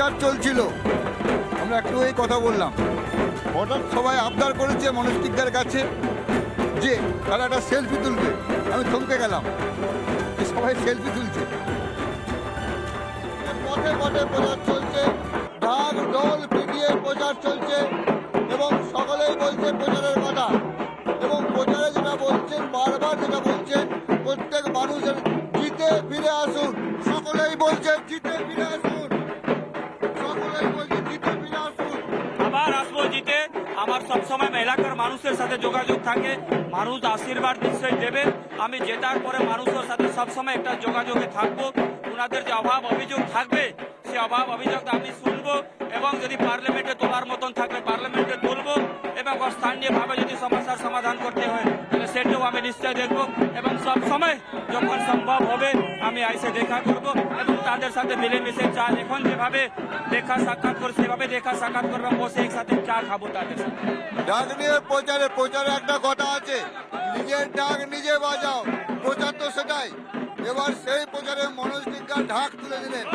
প্রচার চলছিল। আমরা একটু এই কথা বললাম। হঠাৎ সবাই আবদার করেছে মনস্তিকদের কাছে যে তারা একটা সেলফি তুলবে। আমি থমকে গেলাম। সবাই সেলফি তুলছে। পথে পথে প্রচার চলছে। ঢাক, ঢোল, পিটিয়ে প্রচার চলছে। এবং সকলেই বলছে প্রচারের মানুষের সাথে যোগাযোগ থাকে, মানুষ আশীর্বাদ নিশ্চয়ই দেবে আমি জেতার পরে মানুষের সাথে সবসময় একটা যোগাযোগে থাকব। ওনাদের যে অভাব অভিযোগ থাকবে, সে অভাব অভিযোগ আমি শুনব। এবং যদি পার্লামেন্টে তোলার মতন থাকলে পার্লামেন্টে তুলব এবং স্থানীয়ভাবে যদি সমস্যার সমাধান করতে হয়, তাহলে সেটাও আমি নিশ্চয় দেখব এবং সব সময় যখন সম্ভব হবে, আমি আইসে দেখা করব এবং তাদের সাথে মিলেমিশে চা এখন যেভাবে দেখা সাক্ষাৎ করে, সেভাবে দেখা সাক্ষাৎ করব বসে একসাথে চা খাব তাদের সাথে। ডাক প্রচারে প্রচারে একটা কথা আছে, নিজের ডাক নিজে বাজাও, প্রচার তো সেটাই। এবার সেই প্রচারে মনোজ টিকা ঢাক তুলে দিলেন।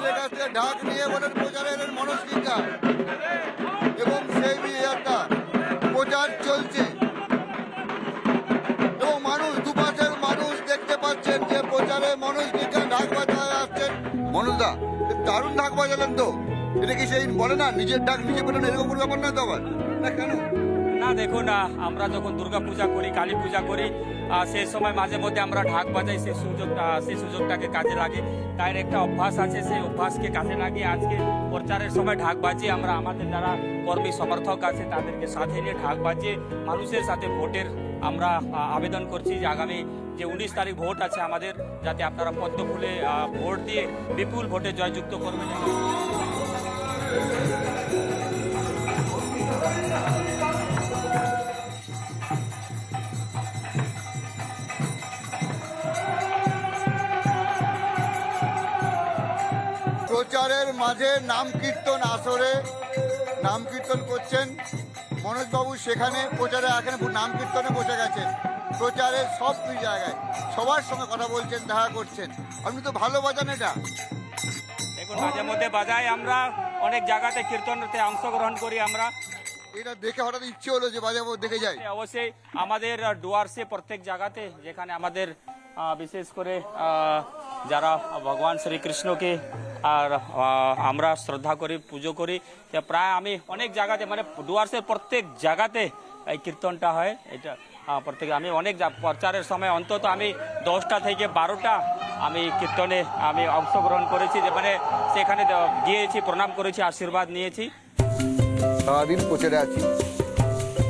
এদের কাছ থেকে ঢাক নিয়ে বলেন প্রচারে এলেন মনোজ এবং সেই একটা প্রচার চলছে। এবং মানুষ, দুপাশের মানুষ দেখতে পাচ্ছেন যে প্রচারে মনোজ টিকা ঢাক বাজায় আসছেন। মনোজদা দারুণ ঢাক বাজালেন তো। এটা কি সেই বলে না, নিজের ডাক নিজে পেলেন? এরকম কোনো ব্যাপার না তো আবার। না, কেন? না, দেখুন আমরা যখন দুর্গা পূজা করি, কালী পূজা করি সেই সময় মাঝে মধ্যে আমরা ঢাক বাজাই, সেই সুযোগটা সেই সুযোগটাকে কাজে লাগে তাই একটা অভ্যাস আছে, সেই অভ্যাসকে কাজে লাগিয়ে আজকে প্রচারের সময় ঢাক বাজিয়ে আমরা আমাদের যারা কর্মী সমর্থক আছে, তাদেরকে সাথে নিয়ে ঢাক বাজিয়ে মানুষের সাথে ভোটের আমরা আবেদন করছি যে আগামী যে উনিশ তারিখ ভোট আছে আমাদের, যাতে আপনারা পদ্ম ফুলে ভোট দিয়ে বিপুল ভোটে জয়যুক্ত করবেন। মাঝে নাম কীর্তন আসরে নাম কীর্তন করছেন। মনোজবাবু সেখানে প্রচারে এখানে নাম কীর্তনে বসে গেছেন। প্রচারে সব দুই জায়গায়। সবার সঙ্গে কথা বলছেন দেখা করছেন। আপনি তো ভালো বাজান এটা। দেখুন মাঝে মধ্যে বাজায় আমরা অনেক জায়গাতে কীর্তনতে অংশগ্রহণ করি আমরা। এটা দেখে হঠাৎ ইচ্ছে হলো যে বাজাবো দেখে যাই। অবশ্যই আমাদের ডুয়ার্সে প্রত্যেক জায়গাতে যেখানে আমাদের বিশেষ করে যারা ভগবান শ্রীকৃষ্ণকে আর আমরা শ্রদ্ধা করি, পুজো করি প্রায় আমি অনেক জায়গাতে মানে ডুয়ার্সের প্রত্যেক জায়গাতে এই কীর্তনটা হয়। এটা প্রত্যেক, আমি অনেক প্রচারের সময় অন্তত আমি দশটা থেকে বারোটা আমি কীর্তনে আমি অংশগ্রহণ করেছি, যে মানে সেখানে গিয়েছি, প্রণাম করেছি, আশীর্বাদ নিয়েছি। সারাদিন প্রচারে আছি।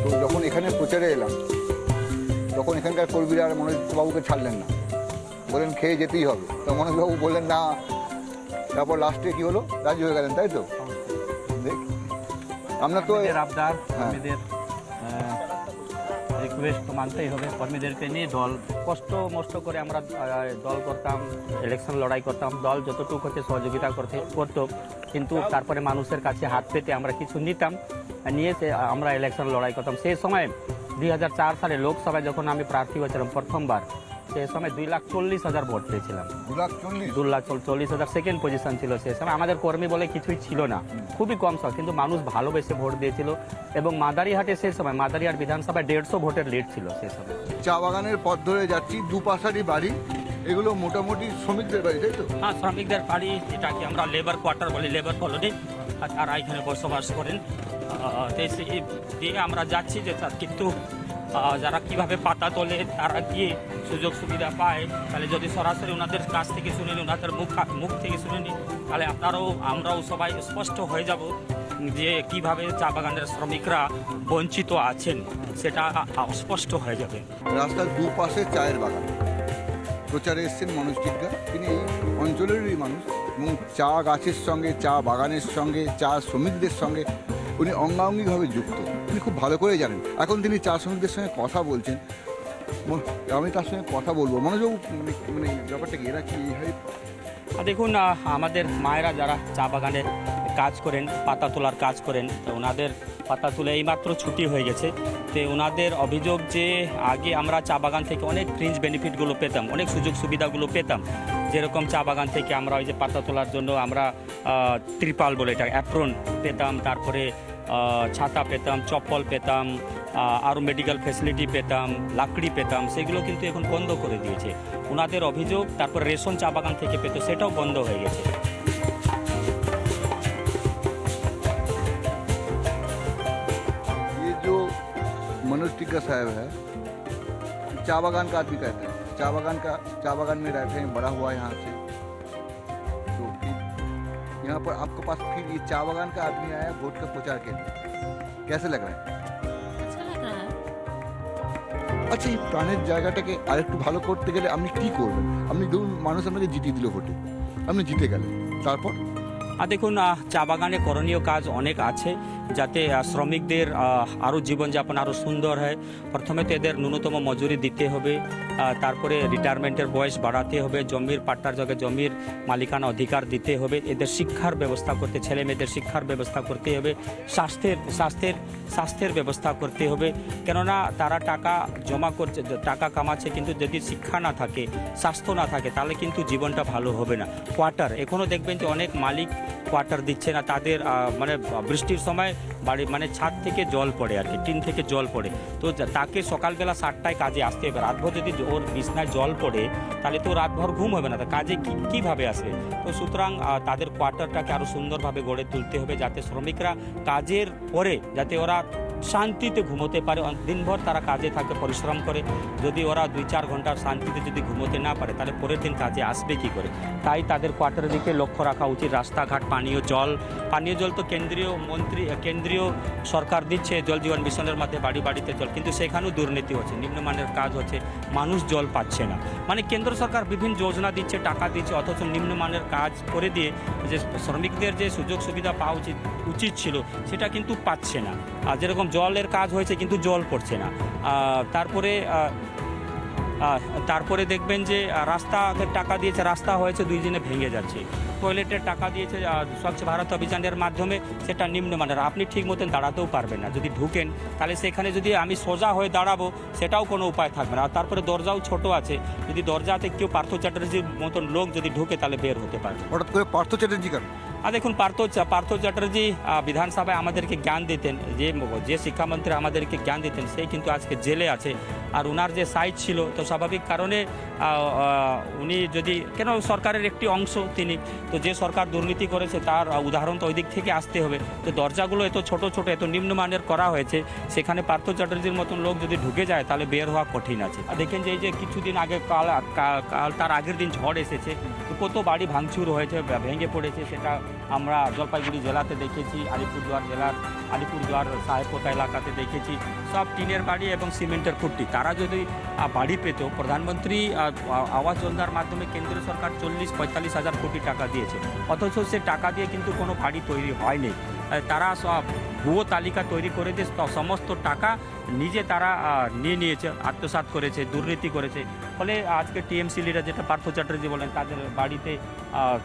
তো যখন এখানে প্রচারে এলাম, তখন এখানকার কর্মীরা আর মনোজবাবুকে ছাড়লেন না। বললেন খেয়ে যেতেই হবে। তো মনোজবাবু বললেন না। তারপর লাস্টে কি হলো? রাজি হয়ে গেলেন তাই তো? দেখ আপনার তো আবদার হ্যাঁ। কর্মীদের রিকোয়েস্ট তো মানতেই হবে। কর্মীদেরকে নিয়ে দল কষ্ট মষ্ট করে আমরা দল করতাম ইলেকশন লড়াই করতাম। দল যতটুকু হচ্ছে সহযোগিতা করতে করতো। কিন্তু তারপরে মানুষের কাছে হাত পেতে আমরা কিছু নিতাম। নিয়ে সে আমরা ইলেকশন লড়াই করতাম। সেই সময় দুই হাজার চার সালে লোকসভায় যখন আমি প্রার্থী হয়েছিলাম প্রথমবার সেই সময় দুই লাখ চল্লিশ হাজার ভোট পেয়েছিলাম। দু লাখ চল্লিশ? দু লাখ চল্লিশ হাজার সেকেন্ড পজিশন ছিল সে সময়। আমাদের কর্মী বলে কিছুই ছিল না। খুবই কম সংখ্যা কিন্তু মানুষ ভালোবেসে ভোট দিয়েছিল। এবং মাদারিহাটে সেই সময় মাদারিহাট বিধানসভায় দেড়শো ভোটের লিড ছিল সেই সময়। চা বাগানের পথ ধরে যাচ্ছি দুপাশারি বাড়ি। এগুলো মোটামুটি শ্রমিকদের বাড়ি তাই তো? হ্যাঁ শ্রমিকদের বাড়ি এটাকে আমরা লেবার কোয়ার্টার বলি লেবার কলোনি আর তারা এখানে বসবাস করেন। দিয়ে আমরা যাচ্ছি যে তার কিন্তু যারা কীভাবে পাতা তোলে, তারা গিয়ে সুযোগ সুবিধা পায়। তাহলে যদি সরাসরি ওনাদের কাছ থেকে শুনে নিই ওনাদের মুখ মুখ থেকে শুনে নিই তাহলে আপনারাও, আমরাও সবাই স্পষ্ট হয়ে যাব যে কীভাবে চা বাগানের শ্রমিকরা বঞ্চিত আছেন, সেটা স্পষ্ট হয়ে যাবে। রাস্তার দুপাশে চায়ের বাগান। প্রচারে এসছেন মনোজ টিগ্গা তিনি এই অঞ্চলেরই মানুষ এবং চা গাছের সঙ্গে, চা বাগানের সঙ্গে, চা শ্রমিকদের সঙ্গে উনি অঙ্গাঙ্গিভাবে যুক্ত। তিনি খুব ভালো করে জানেন। এখন তিনি চা শ্রমিকদের সঙ্গে কথা বলছেন। আমি তার সঙ্গে কথা বলব। মনোজবাবু মানে মানে ব্যাপারটা এরা কি দেখুন আমাদের মায়েরা যারা চা বাগানে কাজ করেন, পাতা তোলার কাজ করেন, তো ওনাদের পাতা তুলে এইমাত্র ছুটি হয়ে গেছে। তো ওনাদের অভিযোগ যে, আগে আমরা চা বাগান থেকে অনেক ফ্রিঞ্জ বেনিফিটগুলো পেতাম, অনেক সুযোগ সুবিধাগুলো পেতাম। যেরকম চা বাগান থেকে আমরা ওই যে পাতা তোলার জন্য আমরা ত্রিপাল বলে এটা অ্যাপ্রন পেতাম, তারপরে ছাতা পেতাম চপ্পল পেতাম আহ, আরও মেডিকেল ফেসিলিটি পেতাম লাকড়ি পেতাম সেগুলো কিন্তু এখন বন্ধ করে দিয়েছে ওনাদের অভিযোগ তারপর রেশন চা বাগান থেকে পেত সেটাও বন্ধ হয়ে গেছে ये जो मनोज टिक्का साहब है चा बागान का आदमी कहते हैं चा बागान का चा बागान में रहते हैं बड़ा हुआ यहाँ से तो फिर यहाँ पर आपके पास फिर ये चा बागान का आदमी आया वोट का प्रचार के लिए कैसे लग रहा है अच्छा लग रहा है আচ্ছা এই প্রাণের জায়গাটাকে আরেকটু ভালো করতে গেলে আপনি কি করবেন আপনি ধরুন মানুষ আপনাকে জিতিয়ে দিল ভোটে আপনি জিতে গেলেন তারপর আর দেখুন চা বাগানে করণীয় কাজ অনেক আছে যাতে শ্রমিকদের আরও জীবনযাপন আরও সুন্দর হয়। প্রথমে তো এদের ন্যূনতম মজুরি দিতে হবে তারপরে রিটায়ারমেন্টের বয়স বাড়াতে হবে, জমির পাট্টার জায়গায় জমির মালিকানা অধিকার দিতে হবে, এদের শিক্ষার ব্যবস্থা করতে, ছেলে মেয়েদের শিক্ষার ব্যবস্থা করতে হবে, স্বাস্থ্যের স্বাস্থ্যের স্বাস্থ্যের ব্যবস্থা করতে হবে। কেননা তারা টাকা জমা করছে টাকা কামাচ্ছে কিন্তু যদি শিক্ষা না থাকে, স্বাস্থ্য না থাকে, তাহলে কিন্তু জীবনটা ভালো হবে না। কোয়ার্টার এখনও দেখবেন যে অনেক মালিক কোয়ার্টার দিচ্ছে না, তাদের মানে বৃষ্টির সময় বাড়ি মানে ছাদ থেকে জল পড়ে আর কি, টিন থেকে জল পড়ে। তো তাকে সকালবেলা সাতটায় কাজে আসতে হবে। রাতভর যদি ওর বিছনায় জল পড়ে, তাহলে তো রাতভর ঘুম হবে না। তা কাজে কীভাবে আসে তো সুতরাং তাদের কোয়ার্টারটাকে আরও সুন্দরভাবে গড়ে তুলতে হবে যাতে শ্রমিকরা কাজের পরে, যাতে ওরা শান্তিতে ঘুমোতে পারে। দিনভর তারা কাজে থাকে, পরিশ্রম করে। যদি ওরা দুই চার ঘণ্টার শান্তিতে যদি ঘুমোতে না পারে, তাহলে পরের দিন কাজে আসবে কি করে? তাই তাদের কোয়ার্টারের দিকে লক্ষ্য রাখা উচিত। রাস্তাঘাট, পানীয় জল। পানীয় জল তো কেন্দ্রীয় মন্ত্রী কেন্দ্রীয় সরকার দিচ্ছে জল জীবন মিশনের মাধ্যমে বাড়ি বাড়িতে জল। কিন্তু সেখানেও দুর্নীতি হচ্ছে, নিম্নমানের কাজ হচ্ছে, মানুষ জল পাচ্ছে না। মানে কেন্দ্র সরকার বিভিন্ন যোজনা দিচ্ছে, টাকা দিচ্ছে, অথচ নিম্নমানের কাজ করে দিয়ে যে শ্রমিকদের যে সুযোগ সুবিধা পাওয়া উচিত উচিত ছিল, সেটা কিন্তু পাচ্ছে না। আর যেরকম জলের কাজ হয়েছে কিন্তু জল পড়ছে না। তারপরে তারপরে দেখবেন যে আহ, রাস্তাকে টাকা দিয়েছে রাস্তা হয়েছে দুই দিনে ভেঙে যাচ্ছে। টয়লেটের টাকা দিয়েছে স্বচ্ছ ভারত অভিযানের মাধ্যমে সেটা নিম্নমানের আপনি ঠিক মতন দাঁড়াতেও পারবেন না। যদি ঢুকেন তাহলে সেখানে যদি আমি সোজা হয়ে দাঁড়াবো সেটাও কোনো উপায় থাকবে না। আর তারপরে দরজাও ছোট আছে। যদি দরজাতে কেউ পার্থ চ্যাটার্জির মতন লোক যদি ঢুকে তাহলে বের হতে পারবে। হঠাৎ করে পার্থ চ্যাটার্জি কেন? আর দেখুন, পার্থ পার্থ চ্যাটার্জি বিধানসভায় আমাদেরকে জ্ঞান দিতেন, যে যে শিক্ষামন্ত্রী আমাদেরকে জ্ঞান দিতেন সেই কিন্তু আজকে জেলে আছে। আর ওনার যে সাইজ ছিল, তো স্বাভাবিক কারণে উনি যদি, কেন সরকারের একটি অংশ তিনি, তো যে সরকার দুর্নীতি করেছে তার উদাহরণ তো ওই দিক থেকে আসতে হবে। তো দরজাগুলো এত ছোট ছোট, এত নিম্নমানের করা হয়েছে, সেখানে পার্থ চ্যাটার্জির মতন লোক যদি ঢুকে যায়, তাহলে বের হওয়া কঠিন আছে। আর দেখেন যে এই যে কিছুদিন আগে কাল কাল তার আগের দিন ঝড় এসেছে, তো কত বাড়ি ভাঙচুর হয়েছে ভেঙে পড়েছে, সেটা আমরা জলপাইগুড়ি জেলাতে দেখেছি, আলিপুরদুয়ার জেলার, আলিপুরদুয়ার সাহেবকোটা এলাকাতে দেখেছি। সব টিনের বাড়ি এবং সিমেন্টের কুট্টি তারা যদি বাড়ি পেত, প্রধানমন্ত্রী আবাস যোজনার মাধ্যমে কেন্দ্র সরকার চল্লিশ পঁয়তাল্লিশ হাজার কোটি টাকা দিয়েছে। অথচ সে টাকা দিয়ে কিন্তু কোনো বাড়ি তৈরি হয়নি। তারা সব ভুয়ো তালিকা তৈরি করে দিয়ে সমস্ত টাকা নিজে তারা নিয়ে নিয়েছে আত্মসাৎ করেছে দুর্নীতি করেছে। ফলে আজকে টিএমসি লিডার যেটা পার্থ চ্যাটার্জি বলেন তাদের বাড়িতে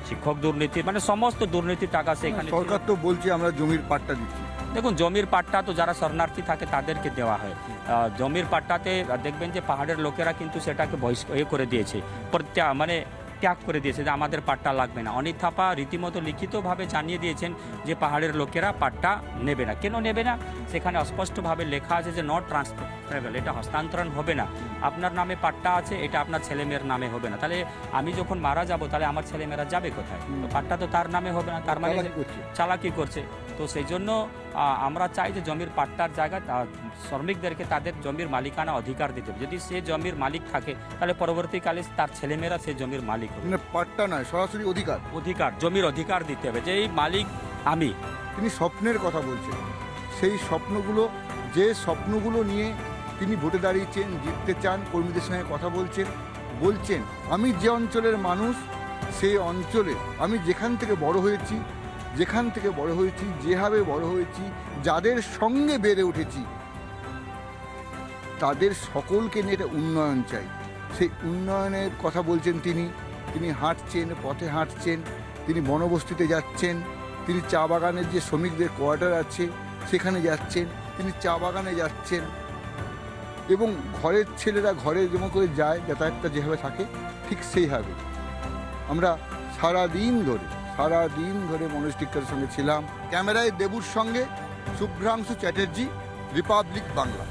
শিক্ষক দুর্নীতি মানে সমস্ত দুর্নীতির টাকা সেখানে সরকার তো বলছে আমরা জমির পাট্টা দিচ্ছি। দেখুন জমির পাট্টা তো যারা শরণার্থী থাকে তাদেরকে দেওয়া হয়। জমির পাট্টাতে দেখবেন যে পাহাড়ের লোকেরা কিন্তু সেটাকে বহিষ্ক করে দিয়েছে। প্রত্যা মানে ত্যাগ করে দিয়েছে যে আমাদের পাট্টা লাগবে না। অনিত থাপা রীতিমতো লিখিতভাবে জানিয়ে দিয়েছেন যে পাহাড়ের লোকেরা পাট্টা নেবে না। কেন নেবে না? সেখানে অস্পষ্টভাবে লেখা আছে যে নট ট্রান্সফারেবল এটা হস্তান্তরণ হবে না। আপনার নামে পাট্টা আছে এটা আপনার ছেলেমেয়ের নামে হবে না। তাহলে আমি যখন মারা যাব তাহলে আমার ছেলেমেয়েরা যাবে কোথায়? তো পাট্টা তো তার নামে হবে না তার মানে চালাকি করছে। তো সেই জন্য আমরা চাই যে জমির পাট্টার জায়গা শ্রমিকদেরকে তাদের জমির মালিকানা অধিকার দিতে হবে। যদি সে জমির মালিক থাকে তাহলে পরবর্তীকালে তার ছেলেমেয়েরা সে জমির মালিক হবে। মানে পাট্টা নয় সরাসরি অধিকার। অধিকার জমির অধিকার দিতে হবে। যে এই মালিক আমি। তিনি স্বপ্নের কথা বলছেন। সেই স্বপ্নগুলো যে স্বপ্নগুলো নিয়ে তিনি ভোটে দাঁড়িয়েছেন জিততে চান কর্মীদের সঙ্গে কথা বলছেন বলছেন আমি যে অঞ্চলের মানুষ সেই অঞ্চলে আমি যেখান থেকে বড় হয়েছি যেখান থেকে বড় হয়েছি যেভাবে বড় হয়েছি যাদের সঙ্গে বেড়ে উঠেছি তাদের সকলকে নিয়ে একটা উন্নয়ন চাই। সেই উন্নয়নের কথা বলছেন তিনি। তিনি হাঁটছেন, পথে হাঁটছেন, তিনি বনবস্তিতে যাচ্ছেন, তিনি চা বাগানের যে শ্রমিকদের কোয়ার্টার আছে, সেখানে যাচ্ছেন, তিনি চা বাগানে যাচ্ছেন এবং ঘরের ছেলেরা ঘরে যেমন করে যায়, যাতায়াতটা যেভাবে থাকে, ঠিক সেইভাবে। আমরা সারা দিন ধরে সারা দিন ধরে মনোজ টিক্কার সঙ্গে ছিলাম। ক্যামেরায় দেবুর সঙ্গে শুভ্রাংশু চ্যাটার্জি, রিপাবলিক বাংলা।